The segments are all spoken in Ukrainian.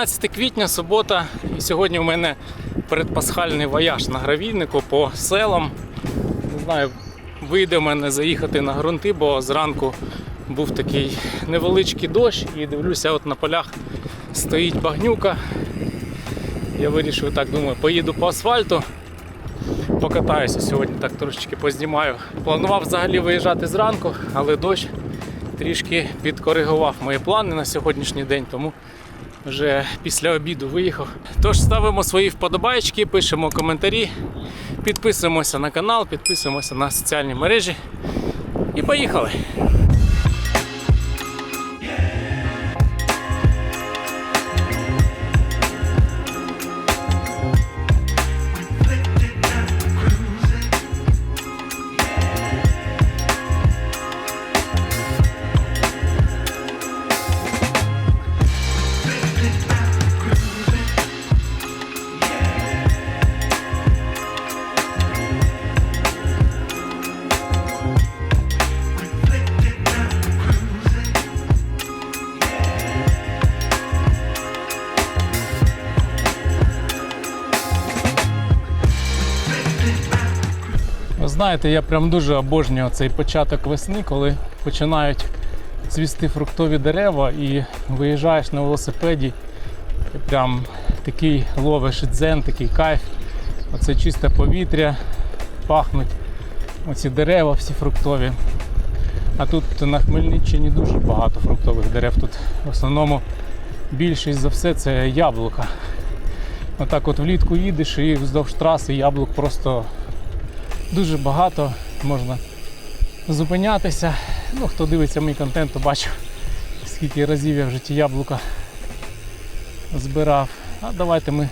19 квітня, субота, і сьогодні у мене передпасхальний вояж на гравійнику по селам. Не знаю, вийде в мене заїхати на ґрунти, бо зранку був такий невеличкий дощ і дивлюся, от на полях стоїть багнюка. Я вирішив так, думаю, поїду по асфальту, покатаюся сьогодні, так трошечки познімаю. Планував взагалі виїжджати зранку, але дощ трішки підкоригував мої плани на сьогоднішній день, тому вже після обіду виїхав. Тож ставимо свої вподобайки, пишемо коментарі, підписуємося на канал, підписуємося на соціальні мережі і поїхали! Знаєте, я прям дуже обожнюю цей початок весни, коли починають цвісти фруктові дерева і виїжджаєш на велосипеді. І прям такий ловиш дзен, такий кайф. Оце чисте повітря, пахнуть оці дерева всі фруктові. А тут на Хмельниччині дуже багато фруктових дерев. Тут в основному більшість за все це яблука. Отак от влітку їдеш і вздовж траси яблук просто дуже багато можна зупинятися. Ну, хто дивиться мій контент, то бачив, скільки разів я в житті яблука збирав. А давайте ми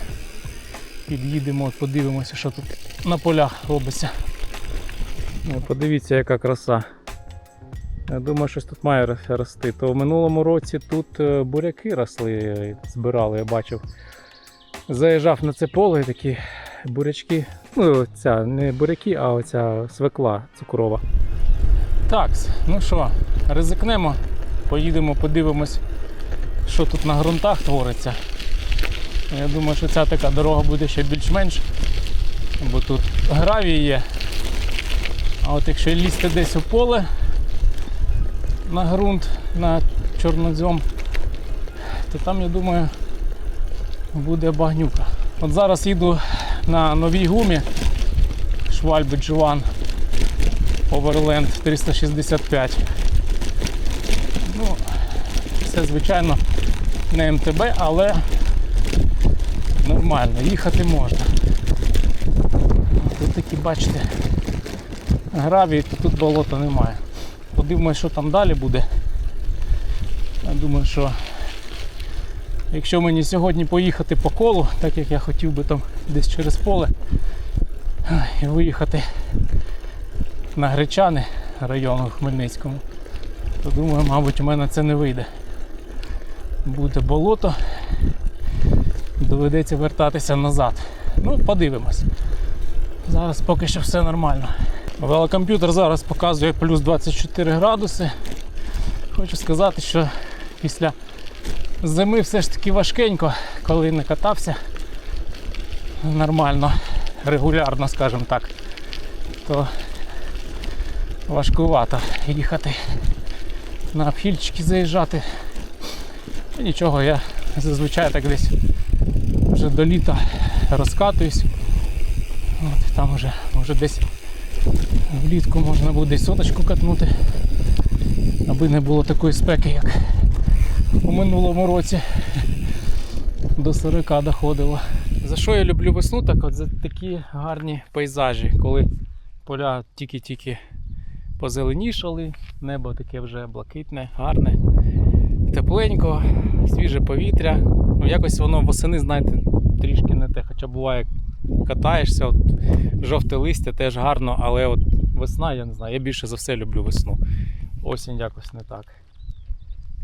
під'їдемо, подивимося, що тут на полях робиться. Подивіться, яка краса. Я думаю, щось тут має рости. То в минулому році тут е, буряки росли, збирали, я бачив. Заїжджав на це поле і такі бурячки. Ну, ця не буряки, а оця свекла цукрова. Так, ну що, ризикнемо, поїдемо, подивимось, що тут на ґрунтах твориться. Я думаю, що ця така дорога буде ще більш-менш, бо тут гравій є. А от якщо лізти десь у поле на ґрунт, на чорнозьом, то там, я думаю, буде багнюка. От зараз їду на новій гумі Швальби G1 Overland 365. Ну, це, звичайно, не МТБ, але нормально, їхати можна. Тут такі, бачите, гравій, то тут болота немає. Подивимось, що там далі буде. Я думаю, що Якщо мені сьогодні поїхати по колу, так як я хотів би там десь через поле і виїхати на Гречани району в Хмельницькому, то думаю, мабуть, у мене це не вийде. Буде болото, доведеться вертатися назад. Ну, подивимось. Зараз поки що все нормально. Велокомп'ютер зараз показує плюс 24 градуси. Хочу сказати, що після Зими все ж таки важкенько, коли не катався нормально, регулярно, скажімо так, то важкувато їхати на обхильчики заїжджати. Ну, Нічого, я зазвичай так десь вже до літа розкатуюсь. От, там вже, вже десь влітку можна буде і соточку катнути, аби не було такої спеки, як у минулому році до 40 доходило. За що я люблю весну? Так от за такі гарні пейзажі, коли поля тільки-тільки позеленішали, небо таке вже блакитне, гарне, тепленько, свіже повітря. Ну, якось воно восени, знаєте, трішки не те. Хоча буває, катаєшся, от, жовте листя теж гарно, але от весна, я не знаю, я більше за все люблю весну. Осінь якось не так.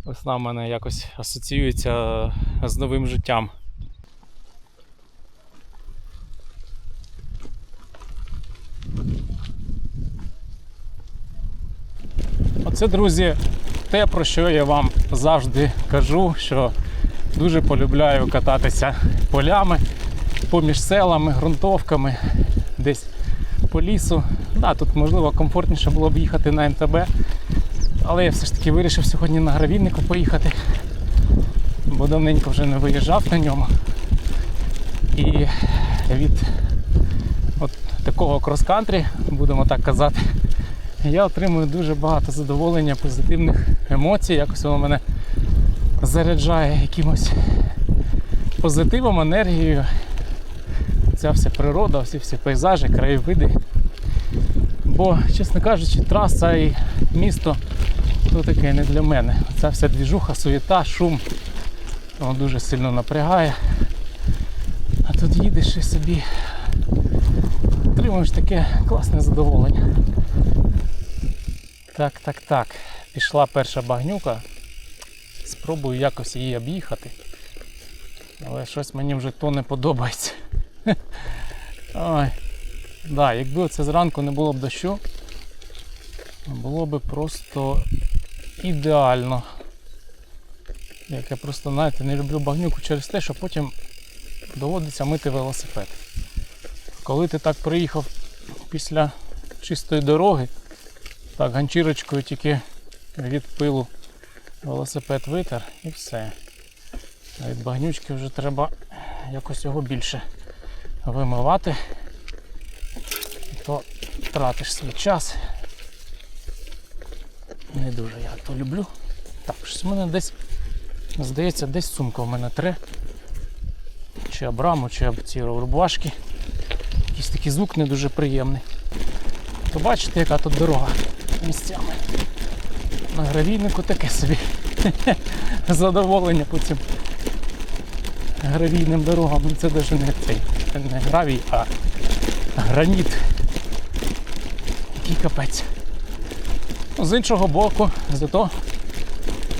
Весна в мене якось асоціюється з новим життям. Оце, друзі, те, про що я вам завжди кажу, що Дуже полюбляю кататися полями, поміж селами, ґрунтовками, десь по лісу. Да, тут можливо комфортніше було б їхати на МТБ, але я все ж таки вирішив сьогодні на гравійнику поїхати, бо давненько вже не виїжджав на ньому. І від от такого крос-кантрі, будемо так казати, я отримую дуже багато задоволення, позитивних емоцій. Якось воно мене заряджає якимось позитивом, енергією. Ця вся природа, всі всі пейзажі, краєвиди. Бо, чесно кажучи, траса і місто то таке не для мене. Ця вся двіжуха, суєта, шум, воно дуже сильно напрягає. А тут їдеш і собі отримуєш таке класне задоволення. Так, так, так. Пішла перша багнюка. Спробую якось її об'їхати. Але щось мені вже то не подобається. Ой. Да, якби це зранку не було б дощу, було б просто ідеально. Як я просто, знаєте, не люблю багнюку через те, що потім доводиться мити велосипед. Коли ти так приїхав після чистої дороги, так ганчірочкою тільки від пилу велосипед витер і все. А від багнючки вже треба якось його більше вимивати. То тратиш свій час. Не дуже я то люблю. Так, щось в мене десь, здається, десь сумка в мене тре. Чи абраму, чи об ці рубашки. Якийсь такий звук не дуже приємний. То бачите, яка тут дорога місцями. На гравійнику таке собі задоволення по цим гравійним дорогам. Ну, Це навіть не цей, не гравій, а граніт. Який капець. Ну, з іншого боку, зато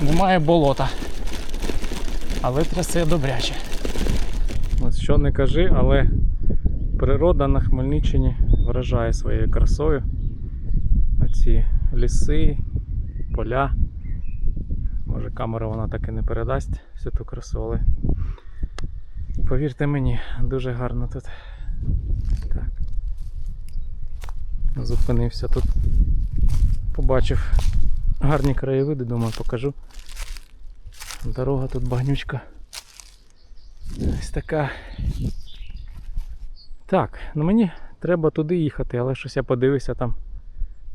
немає болота. Але трясе добряче. Що не кажи, але природа на Хмельниччині вражає своєю красою. Оці ліси, поля. Може камера вона так і не передасть всю ту красу, але повірте мені, дуже гарно тут. Так. Зупинився тут. Побачив гарні краєвиди, думаю, покажу. Дорога тут багнючка. Ось така. Так, ну мені треба туди їхати, але щось я подивився там.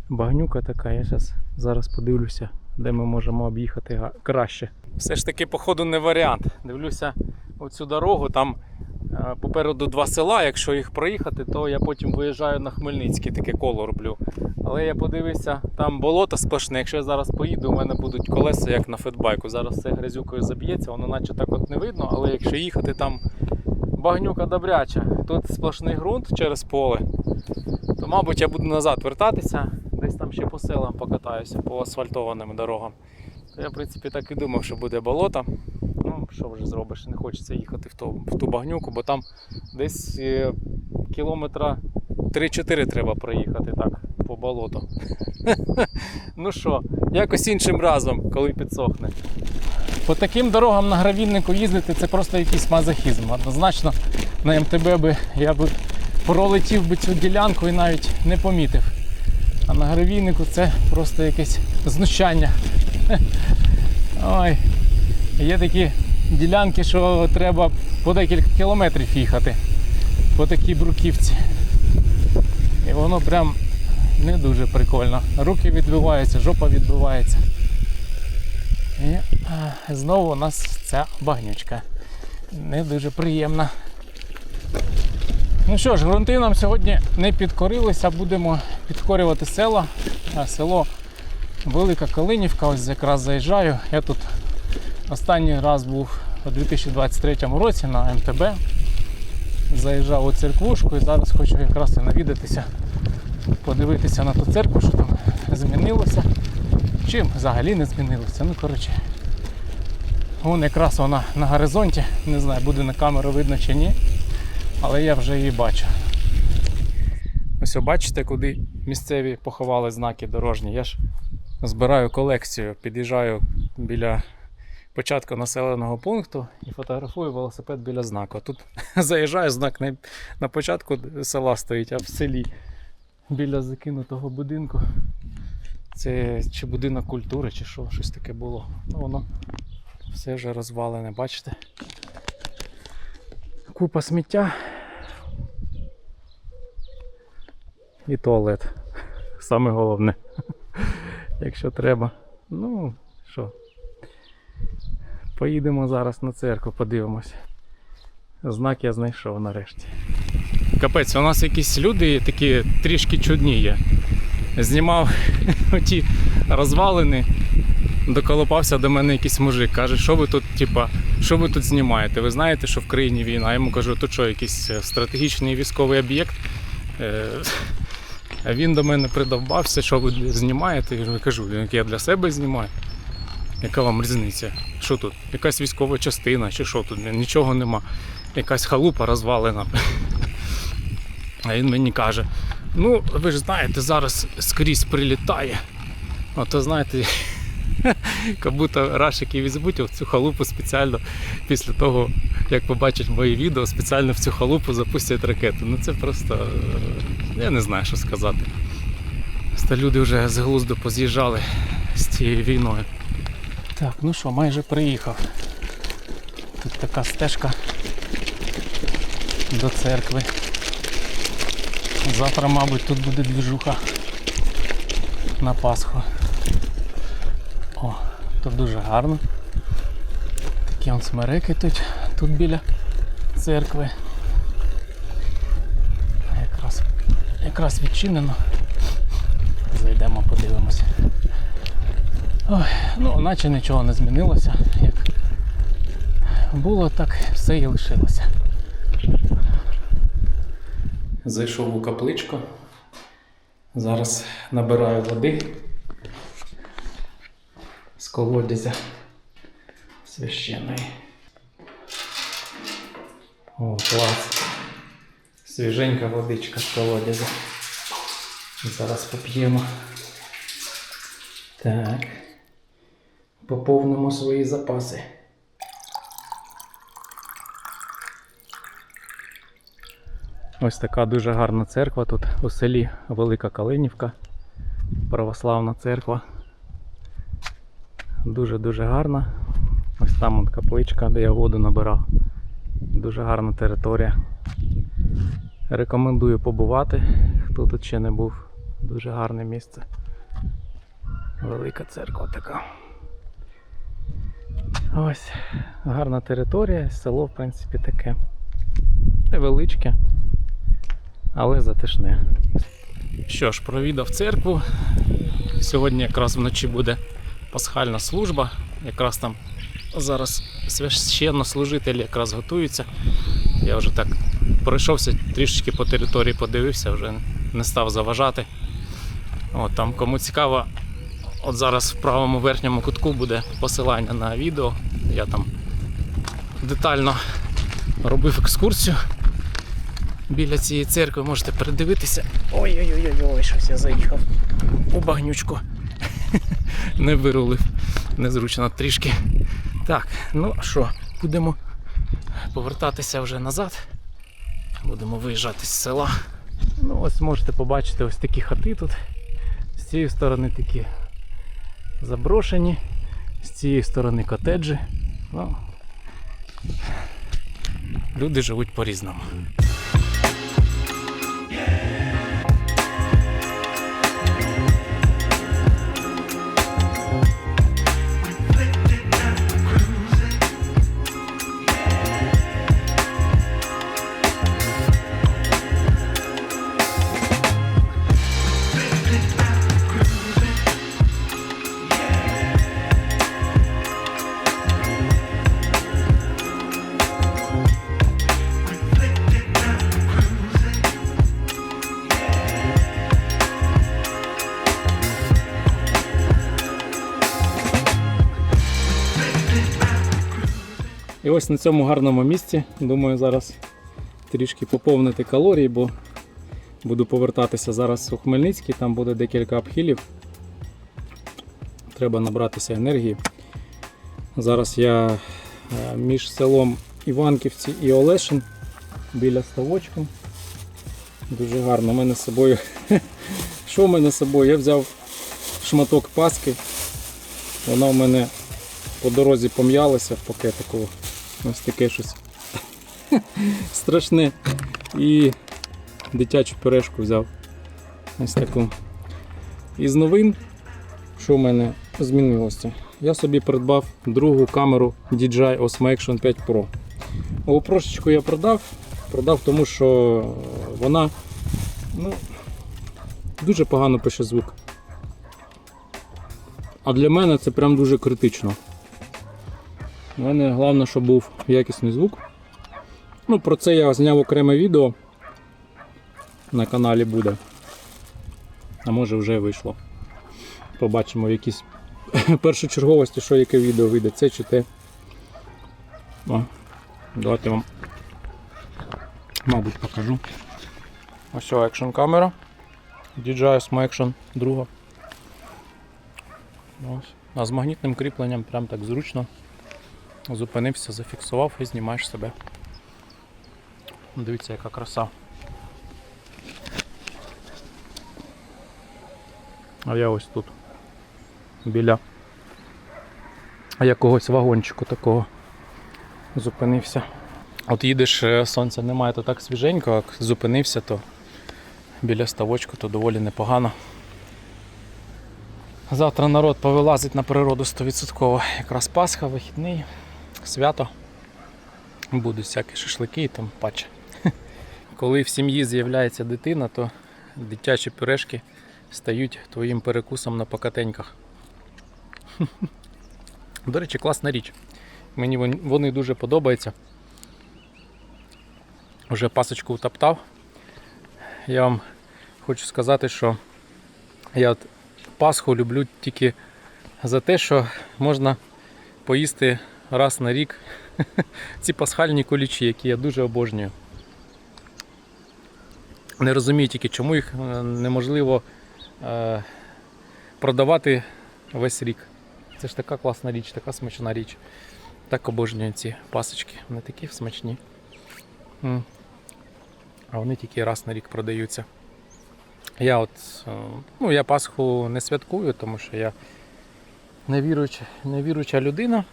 Багнюка така, я зараз, зараз подивлюся, де ми можемо об'їхати краще. Все ж таки, походу, не варіант. Дивлюся оцю дорогу, там е, попереду два села. Якщо їх проїхати, то я потім виїжджаю на Хмельницький, таке коло роблю. Але я подивився, там болото сплошне. Якщо я зараз поїду, у мене будуть колеса, як на фетбайку. Зараз все грязюкою заб'ється, воно наче так от не видно, але якщо їхати там багнюка добряча, тут сплошний ґрунт через поле, то мабуть я буду назад вертатися, десь там ще по селам покатаюся, по асфальтованим дорогам. Я, в принципі, так і думав, що буде болото. Що вже зробиш, не хочеться їхати в ту, в ту багнюку, бо там десь е, кілометра 3-4 треба проїхати так, по болоту. ну що, якось іншим разом, коли підсохне. По таким дорогам на гравільнику їздити це просто якийсь мазохізм. Однозначно на МТБ би я би пролетів би цю ділянку і навіть не помітив. А на гравійнику це просто якесь знущання. Ой, є такі ділянки, що треба по декілька кілометрів їхати по такій бруківці. І воно прям не дуже прикольно. Руки відбиваються, жопа відбивається. І знову у нас ця багнючка. Не дуже приємна. Ну що ж, грунти нам сьогодні не підкорилися, будемо підкорювати села. Село Велика Калинівка, ось якраз заїжджаю. Я тут останній раз був у 2023 році на МТБ. Заїжджав у церквушку і зараз хочу якраз і навідатися, подивитися на ту церкву, що там змінилося. Чим взагалі не змінилося. Ну, коротше, вон якраз вона на горизонті. Не знаю, буде на камеру видно чи ні, але я вже її бачу. Ось бачите, куди місцеві поховали знаки дорожні. Я ж збираю колекцію, під'їжджаю біля початку населеного пункту і фотографую велосипед біля знаку. Тут заїжджаю, знак не на початку села стоїть, а в селі біля закинутого будинку. Це чи будинок культури, чи що, щось таке було. Ну воно все вже розвалене, бачите? Купа сміття. І туалет. Саме головне. Якщо треба. Ну, що. Поїдемо зараз на церкву, подивимось. Знак я знайшов нарешті. Капець, у нас якісь люди такі трішки чудні є. Знімав ті розвалини, доколопався до мене якийсь мужик. Каже, що ви тут, типа, що ви тут знімаєте? Ви знаєте, що в країні війна? Я йому кажу, тут що, якийсь е, стратегічний військовий об'єкт. Е, він до мене придовбався, що ви знімаєте. Я кажу, я для себе знімаю. Яка вам різниця? Що тут? Якась військова частина, чи що тут? Нічого нема. Якась халупа розвалена. А він мені каже: ну, ви ж знаєте, зараз скрізь прилітає. Ото знаєте, як будто рашики візьмуть в цю халупу спеціально після того, як побачать мої відео, спеціально в цю халупу запустять ракету. Ну це просто. Я не знаю, що сказати. Просто люди вже з глузду поз'їжджали з цією війною. Так, ну що, майже приїхав. Тут така стежка до церкви. Завтра, мабуть, тут буде двіжуха на Пасху. О, тут дуже гарно. Такі он смереки тут, тут біля церкви. Якраз, якраз відчинено. Зайдемо, подивимося. Ой, ну, наче нічого не змінилося. Як було, так все і лишилося. Зайшов у капличку. Зараз набираю води з колодязя священної. О, клас. Свіженька водичка з колодязя. Зараз поп'ємо. Так. Поповнимо свої запаси. Ось така дуже гарна церква тут у селі Велика Калинівка. Православна церква. Дуже-дуже гарна. Ось там от капличка, де я воду набирав. Дуже гарна територія. Рекомендую побувати, хто тут ще не був. Дуже гарне місце. Велика церква така. Ось гарна територія, село, в принципі, таке. Невеличке, але затишне. Що ж, провідав церкву. Сьогодні якраз вночі буде пасхальна служба. Якраз там зараз священнослужителі якраз готуються. Я вже так пройшовся трішечки по території, подивився, вже не став заважати. От, там кому цікаво, от зараз в правому верхньому кутку буде посилання на відео. Я там детально робив екскурсію біля цієї церкви, можете передивитися. Ой-ой-ой, щось я заїхав у багнючку. Не вирулив, незручно трішки. Так, ну що, будемо повертатися вже назад. Будемо виїжджати з села. Ну, ось можете побачити ось такі хати тут. З цієї сторони такі заброшені, з цієї сторони котеджі. Ну, люди живуть по-різному. Ось на цьому гарному місці, думаю, зараз трішки поповнити калорії, бо буду повертатися зараз у Хмельницький, там буде декілька обхилів. Треба набратися енергії. Зараз я е, між селом Іванківці і Олешин біля ставочка. Дуже гарно. У мене з собою. Що в мене з собою? Я взяв шматок паски. Вона в мене по дорозі пом'ялася в пакетику. Ось таке щось страшне. І дитячу пюрешку взяв. Ось таку. Із новин, що в мене змінилося? Я собі придбав другу камеру DJI Osmo Action 5 Pro. GoPro я продав. Продав тому, що вона ну, дуже погано пише звук. А для мене це прям дуже критично. У мене головне, щоб був якісний звук. Ну, про це я зняв окреме відео. На каналі буде. А може вже вийшло. Побачимо в якійсь першочерговості, що яке відео вийде, це чи те. О, давайте вам, мабуть, покажу. Ось екшн камера. DJI Osmo Action 2. Ось. А з магнітним кріпленням прям так зручно. Зупинився, зафіксував і знімаєш себе. Дивіться, яка краса. А я ось тут біля якогось вагончику такого зупинився. От їдеш, е, сонця немає, то так свіженько, як зупинився, то біля ставочку, то доволі непогано. Завтра народ повилазить на природу 100%. Якраз Пасха, вихідний, свято. Будуть всякі шашлики і там паче. Коли в сім'ї з'являється дитина, то дитячі пюрешки стають твоїм перекусом на покатеньках. До речі, класна річ. Мені вони дуже подобаються. Вже пасочку утоптав. Я вам хочу сказати, що я от Пасху люблю тільки за те, що можна поїсти раз на рік ці пасхальні кулічі, які я дуже обожнюю. Не розумію тільки, чому їх е, неможливо е, продавати весь рік. Це ж така класна річ, така смачна річ. Так обожнюю ці пасочки. Вони такі смачні. А вони тільки раз на рік продаються. Я от, е, ну, я Пасху не святкую, тому що я невіруюча, невіруюча людина.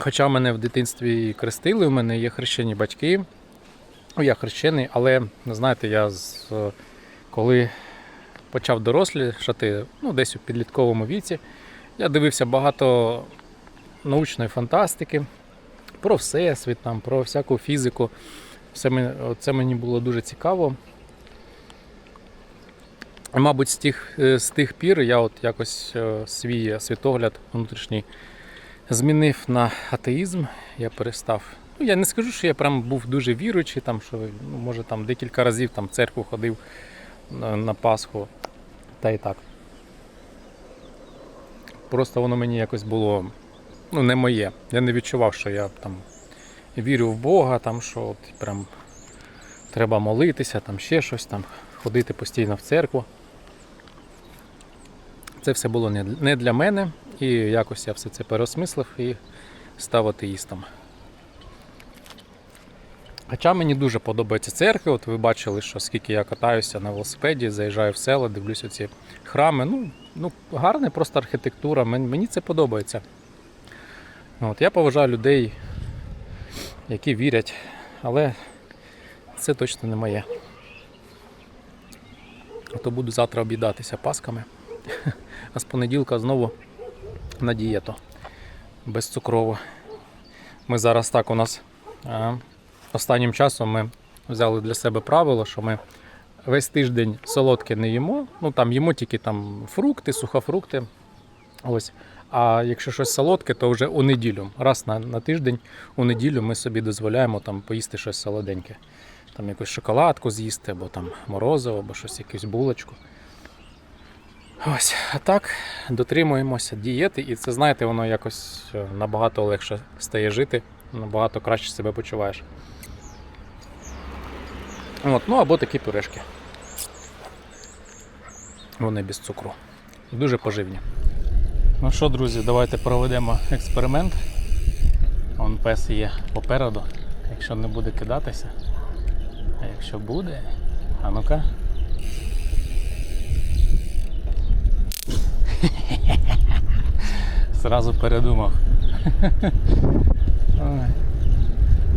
Хоча мене в дитинстві і крестили, у мене є хрещені батьки. Ну, я хрещений, але знаєте, я з, коли почав дорослішати, ну, десь у підлітковому віці, я дивився багато научної фантастики про всесвіт, там, про всяку фізику. Все це мені було дуже цікаво. Мабуть, з тих, е, з тих пір я от якось е, свій світогляд внутрішній змінив на атеїзм. Я перестав. Ну, я не скажу, що я прям був дуже віруючий, там, що ну, може там декілька разів там, в церкву ходив на, Пасху. Та і так. Просто воно мені якось було ну, не моє. Я не відчував, що я там вірю в Бога, там, що от прям треба молитися, там ще щось, там, ходити постійно в церкву. Це все було не для мене, і якось я все це переосмислив і став атеїстом. Хоча мені дуже подобаються церкви, от ви бачили, що скільки я катаюся на велосипеді, заїжджаю в село, дивлюся ці храми. Ну, ну гарна просто архітектура, мені це подобається. От, я поважаю людей, які вірять, але це точно не моє. А то буду завтра об'їдатися пасками. А з понеділка знову на дієту. Безцукрово. Ми зараз так у нас а, останнім часом ми взяли для себе правило, що ми весь тиждень солодке не їмо. Ну там їмо тільки там фрукти, сухофрукти. Ось. А якщо щось солодке, то вже у неділю. Раз на, на тиждень у неділю ми собі дозволяємо там поїсти щось солоденьке. Там якусь шоколадку з'їсти, або там морозиво, або щось, якусь булочку. Ось, а так дотримуємося дієти, і це, знаєте, воно якось е, набагато легше стає жити, набагато краще себе почуваєш. От, ну або такі пюрешки. Вони без цукру. Дуже поживні. Ну що, друзі, давайте проведемо експеримент. Он пес є попереду. Якщо не буде кидатися. А якщо буде, а ну-ка. Зразу передумав.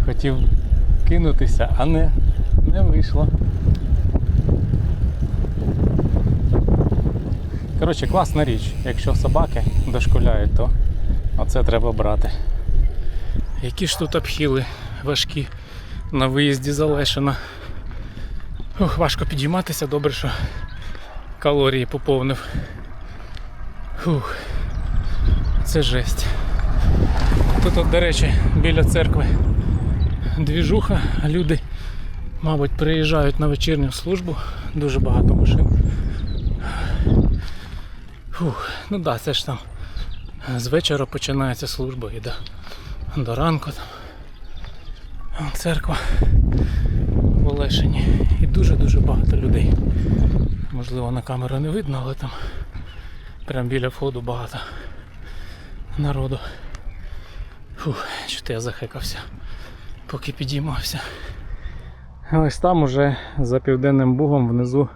Хотів кинутися, а не, не вийшло. Коротше, класна річ. Якщо собаки дошкуляють, то оце треба брати. Які ж тут обхили важкі на виїзді з Олешина. Ух, важко підійматися, добре, що калорії поповнив. Фух. Це жесть. Тут, от, до речі, біля церкви двіжуха, люди, мабуть, приїжджають на вечірню службу. Дуже багато машин. Фух, ну да, це ж там з вечора починається служба і до, до ранку там. Церква в Олешині. І дуже-дуже багато людей. Можливо, на камеру не видно, але там прямо біля входу багато народу. Фух, що я захекався, поки підіймався. Ось там уже за південним бугом внизу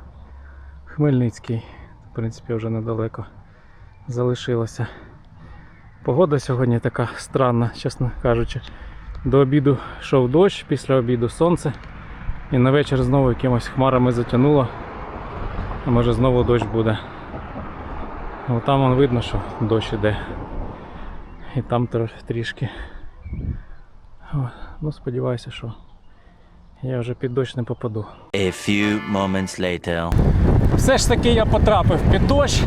Хмельницький. В принципі, вже недалеко залишилося. Погода сьогодні така странна, чесно кажучи. До обіду йшов дощ, після обіду сонце. І на вечір знову якимось хмарами затягнуло. Може знову дощ буде. О, там вон видно, що дощ іде. І там тр- трішки. О, ну сподіваюся, що я вже під дощ не попаду. A few moments later. Все ж таки я потрапив під дощ,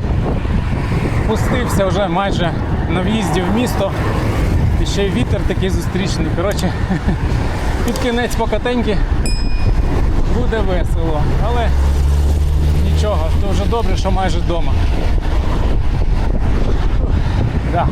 пустився вже майже на в'їзді в місто. І ще й вітер такий зустрічний. Коротше, під кінець покатеньки буде весело. Але нічого, то вже добре, що майже вдома. Да.